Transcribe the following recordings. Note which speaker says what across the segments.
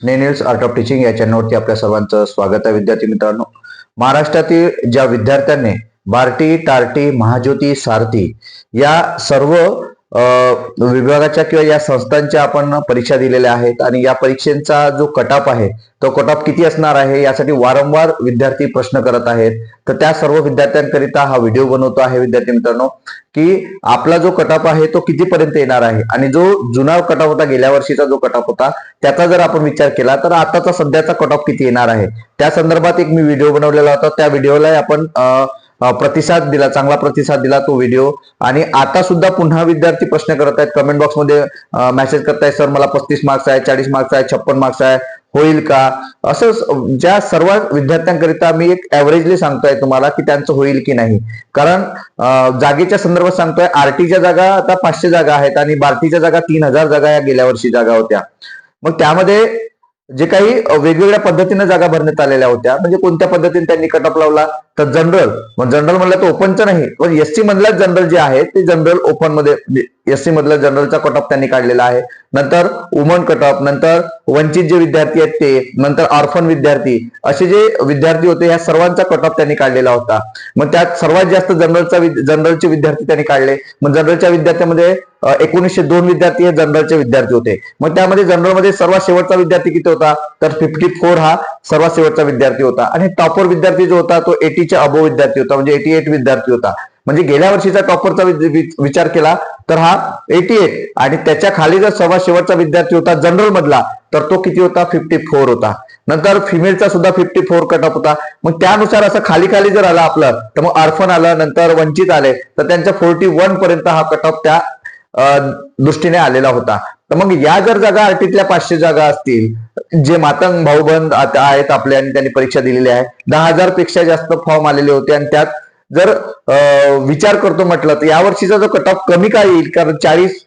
Speaker 1: नेनिल्स art of teaching या चॅनलवरती आपल्या सर्वांचं स्वागत आहे. विद्यार्थी मित्रांनो महाराष्ट्रातील ज्या विद्यार्थ्यांनी बार्टी टार्टी महाज्योती सारथी या सर्व विभागाच्या किंवा या संस्थांच्या आपण परीक्षा दिलेल्या आहेत आणि या परीक्षेचा जो कटाप आहे तो कटाप किती असणार आहे यासाठी वारंवार विद्यार्थी प्रश्न करत आहेत. तर त्या सर्व विद्यार्थ्यांकरिता हा व्हिडिओ बनवतो आहे विद्यार्थी मित्रांनो की आपला जो कटाप आहे तो कितीपर्यंत येणार आहे? आणि जो जुना कटाप होता गेल्या वर्षीचा जो कटाप होता त्याचा जर आपण विचार केला तर आताचा सध्याचा कटाप किती येणार आहे? त्या संदर्भात एक मी व्हिडिओ बनवलेला होता. त्या व्हिडिओला आपण प्रतिसाद दिला चांगला प्रतिसाद दिला तो व्हिडिओ आणि आता सुद्धा पुन्हा विद्यार्थी प्रश्न करत आहेत. कमेंट बॉक्समध्ये मेसेज करतायत सर मला पस्तीस मार्क्स आहे चाळीस मार्क्स आहे छप्पन मार्क्स आहे होईल का? असं ज्या सर्व विद्यार्थ्यांकरिता मी एक ऍव्हरेजली सांगतोय तुम्हाला की त्यांचं होईल की नाही. कारण जागेच्या संदर्भात सांगतोय आरटीच्या जागा आता पाचशे जागा आहेत आणि बार्टीच्या जागा तीन हजार जागा या गेल्या वर्षी जागा होत्या. मग त्यामध्ये जे काही वेगवेगळ्या पद्धतीने जागा भरण्यात आलेल्या होत्या म्हणजे कोणत्या पद्धतीने त्यांनी कटअप लावला? तर जनरल मग जनरल म्हणलं तर ओपनचं नाही. पण एससी मधल्या जनरल जे आहे ते जनरल ओपनमध्ये म्हणजे एससी मधल्या जनरलचा ऑफ त्यांनी काढलेला आहे. नंतर वुमन कट ऑफ नंतर वंचित जे विद्यार्थी आहेत ते नंतर ऑर्फन विद्यार्थी असे जे विद्यार्थी होते या सर्वांचा कट ऑफ त्यांनी काढलेला होता. मग त्यात सर्वात जास्त जनरलचा जनरलचे विद्यार्थी त्यांनी काढले. मग जनरलच्या विद्यार्थ्यामध्ये एकोणीसशे दोन विद्यार्थी हे जनरलचे विद्यार्थी होते. मग त्यामध्ये जनरलमध्ये सर्वात शेवटचा विद्यार्थी किती होता? तर फिफ्टी फोर हा सर्वात शेवटचा विद्यार्थी होता. आणि टॉपर विद्यार्थी जो होता तो एटी एटीच्या अबो विद्यार्थी होता म्हणजे एटी एट विद्यार्थी होता. म्हणजे गेल्या वर्षीचा टॉपरचा विचार केला तर हा एटी एट आणि त्याच्याखाली जर सव्वा शेवटचा विद्यार्थी होता जनरल मधला तर तो किती होता? फिफ्टी फोर होता. नंतर फिमेलचा सुद्धा फिफ्टी फोर कटअप होता. मग त्यानुसार असं खाली खाली जर आलं आपलं तर मग अर्फन आलं नंतर वंचित आले तर त्यांच्या फोर्टी वन पर्यंत हा कटअप त्या दृष्टीने आलेला होता. तर मग या जर जागा आरटीतल्या पाचशे जागा असतील जे मातंग भाऊबंद आता आहेत आपले आणि त्यांनी परीक्षा दिलेली आहे. दहा हजारपेक्षा जास्त फॉर्म आलेले होते आणि त्यात जर विचार करतो म्हटलं तर यावर्षीचा जो कट ऑफ कमी का येईल? कारण चाळीस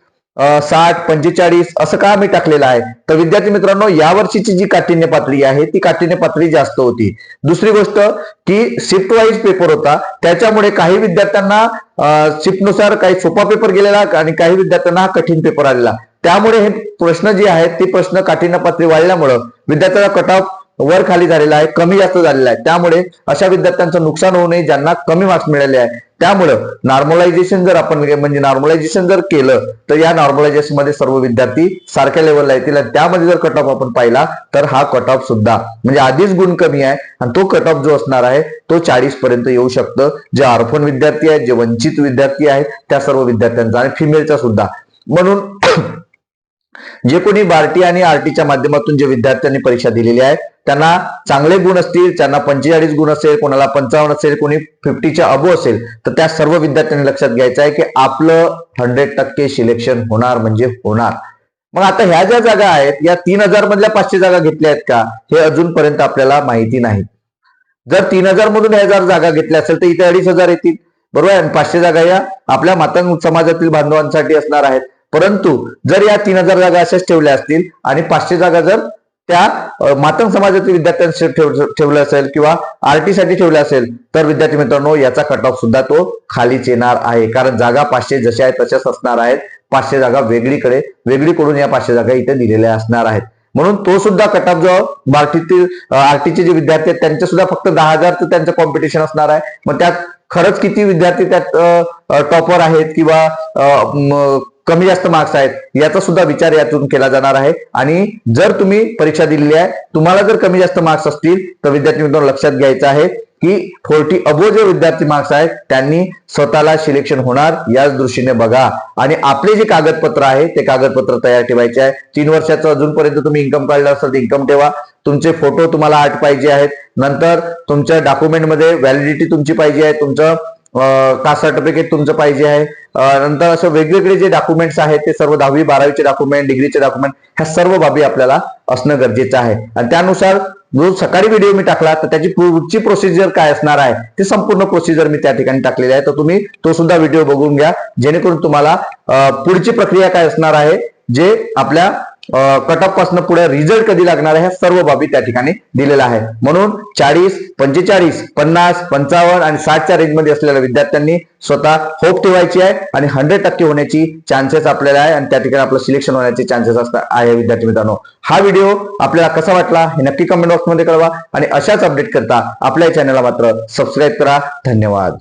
Speaker 1: साठ पंचेचाळीस असं का मी टाकलेलं आहे? तर विद्यार्थी मित्रांनो यावर्षीची जी काठिण्य पातळी आहे ती काठिण्य पातळी जास्त होती. दुसरी गोष्ट की शिफ्ट वाईज पेपर होता. त्याच्यामुळे काही विद्यार्थ्यांना शिफ्टनुसार काही सोपा पेपर गेलेला आणि काही विद्यार्थ्यांना हा कठीण पेपर आलेला. त्यामुळे हे प्रश्न जे आहेत ते प्रश्न काठिण्य पातळी वाढल्यामुळं विद्यार्थ्याचा कट वर खाली झालेला आहे कमी जास्त झालेला आहे. त्यामुळे अशा विद्यार्थ्यांचं नुकसान होऊ नये ज्यांना कमी मार्क्स मिळाले आहे त्यामुळं नॉर्मलायझेशन जर आपण म्हणजे, म्हणजे नॉर्मलायझेशन जर केलं तर या नॉर्मलायझेशनमध्ये सर्व विद्यार्थी सारख्या लेवलला येतील. आणि त्यामध्ये जर कट ऑफ आपण पाहिला तर हा कट ऑफ सुद्धा म्हणजे आधीच गुण कमी आहे. आणि तो कट ऑफ जो असणार आहे तो चाळीस पर्यंत येऊ शकतं. जे ऑर्फन विद्यार्थी आहेत जे वंचित विद्यार्थी आहेत त्या सर्व विद्यार्थ्यांचा आणि फिमेलचा सुद्धा. म्हणून जे कोणी बार्टी आणि आरटीच्या माध्यमातून जे विद्यार्थ्यांनी परीक्षा दिलेली आहे त्यांना चांगले गुण असतील त्यांना पंचेचाळीस गुण असेल कोणाला पंचावन्न असेल कोणी फिफ्टीच्या अबो असेल तर त्या सर्व विद्यार्थ्यांनी लक्षात घ्यायचं आहे की आपलं हंड्रेड टक्के सिलेक्शन होणार म्हणजे होणार. मग आता ह्या ज्या जागा आहेत या तीन हजार मधल्या पाचशे जागा घेतल्या आहेत का हे अजूनपर्यंत आपल्याला माहिती नाही. जर तीन हजार मधून ह्या जर जागा घेतल्या असेल तर इथे अडीच हजार येतील. बरोबर आहे? पाचशे जागा या आपल्या मातंग समाजातील बांधवांसाठी असणार आहेत. परंतु जर या तीन हजार जागा अशाच ठेवल्या असतील आणि पाचशे जागा जर त्या मातंग समाजातील विद्यार्थ्यांसाठी ठेवलं असेल किंवा आरटी साठी ठेवलं असेल तर विद्यार्थी मित्रांनो याचा कट ऑफ सुद्धा तो खालीच येणार आहे. कारण जागा पाचशे जशा आहेत तशाच असणार आहेत. पाचशे जागा वेगळीकडे वेगळीकडून या पाचशे जागा इथे दिलेल्या असणार आहेत. म्हणून तो सुद्धा कट ऑफ जो बार्टीतील आरटीचे जे विद्यार्थी आहेत त्यांचे सुद्धा फक्त दहा हजार तर त्यांचं कॉम्पिटिशन असणार आहे. मग त्यात खरंच किती विद्यार्थी त्यात टॉपर आहेत किंवा कमी जास्त मार्क्स आहेत याचा सुद्धा विचार यातून केला जाणार आहे. आणि जर तुम्ही परीक्षा दिलेली आहे तुम्हाला जर कमी जास्त मार्क्स असतील तर विद्यार्थी मित्रांनो लक्षात घ्यायचं आहे की फोर्टी अबो जे विद्यार्थी मार्क्स आहेत त्यांनी स्वतःला सिलेक्शन होणार याच दृष्टीने बघा. आणि आपले जे कागदपत्र आहे ते कागदपत्र तयार ठेवायचे आहे. तीन वर्षाचं अजूनपर्यंत तुम्ही इन्कम काढलं असेल तर इन्कम ठेवा. तुमचे फोटो तुम्हाला आठ पाहिजे आहेत. नंतर तुमच्या डॉक्युमेंटमध्ये व्हॅलिडिटी तुमची पाहिजे आहे. तुमचं का सर्टिफिकेट तुमचं पाहिजे आहे? नंतर असं वेगवेगळे जे डॉक्युमेंट्स आहेत ते सर्व दहावी बारावीचे डॉक्युमेंट डिग्रीचे डॉक्युमेंट ह्या सर्व बाबी आपल्याला असणं गरजेचं आहे. आणि त्यानुसार जो सकाळी व्हिडिओ मी टाकला तर त्याची पुढची प्रोसिजर काय असणार आहे ते संपूर्ण प्रोसिजर मी त्या ठिकाणी टाकलेली आहे. तर तुम्ही तो सुद्धा व्हिडिओ बघून घ्या जेणेकरून तुम्हाला पुढची प्रक्रिया काय असणार आहे जे आपल्या कट ऑफपासून पुढे रिझल्ट कधी लागणार आहे ह्या सर्व बाबी त्या ठिकाणी दिलेल्या आहे. म्हणून चाळीस पंचेचाळीस पन्नास पंचावन्न आणि साठच्या रेंजमध्ये असलेल्या विद्यार्थ्यांनी स्वतः होप ठेवायची आहे आणि हंड्रेड टक्के होण्याची चान्सेस आपल्याला आहे आणि त्या ठिकाणी आपलं सिलेक्शन होण्याचे चान्सेस असतात आहे विद्यार्थी मित्रांनो. हा व्हिडिओ आपल्याला कसा वाटला हे नक्की कमेंट बॉक्समध्ये कळवा आणि अशाच अपडेट करता आपल्या चॅनलला मात्र सबस्क्राईब करा. धन्यवाद.